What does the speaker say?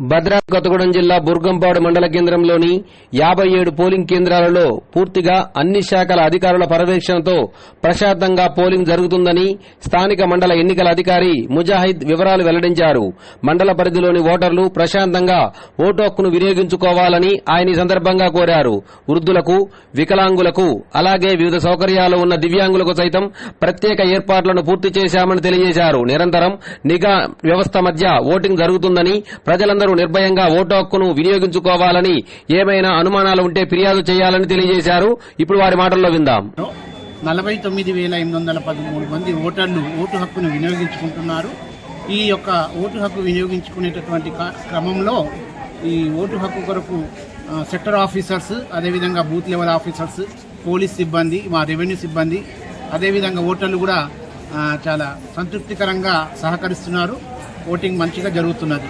భద్రాద్రి కొత్తగూడెం జిల్లా బుర్గంపాడు మండల కేంద్రంలోని యాబై ఏడు పోలింగ్ కేంద్రాలలో పూర్తిగా అన్ని శాఖల అధికారుల పర్యవేక్షణతో ప్రశాంతంగా పోలింగ్ జరుగుతుందని స్థానిక మండల ఎన్నికల అధికారి ముజాహిద్ వివరాలు వెల్లడించారు. మండల పరిధిలోని ఓటర్లు ప్రశాంతంగా ఓటు హక్కును వినియోగించుకోవాలని ఆయన ఈ సందర్భంగా కోరారు. వృద్ధులకు వికలాంగులకు అలాగే వివిధ సౌకర్యాలు ఉన్న దివ్యాంగులకు సైతం ప్రత్యేక ఏర్పాట్లను పూర్తి చేశామని తెలియజేశారు. నిరంతరం నిఘా వ్యవస్థ మధ్య ఓటింగ్ జరుగుతుందని ప్రజలందరూ నిర్భయంగా ఓటు హక్కును వినియోగించుకోవాలని ఏమైనా అనుమానాలు ఉంటే ఫిర్యాదు చేయాలని తెలియజేశారు. ఇప్పుడు వారి మాటల్లో విందాం. నలభై తొమ్మిది వేల ఎనిమిది వందల పదమూడు మంది ఓటర్లు ఓటు హక్కును వినియోగించుకుంటున్నారు. ఈ యొక్క ఓటు హక్కు వినియోగించుకునేటటువంటి క- క్రమంలో ఈ ఓటు హక్కు కొరకు సెక్టర్ ఆఫీసర్స్ అదేవిధంగా బూత్ లెవెల్ ఆఫీసర్స్ పోలీస్ సిబ్బంది మా రెవెన్యూ సిబ్బంది అదేవిధంగా ఓటర్లు కూడా చాలా సంతృప్తికరంగా సహకరిస్తున్నారు. ఓటింగ్ మంచిగా జరుగుతున్నది.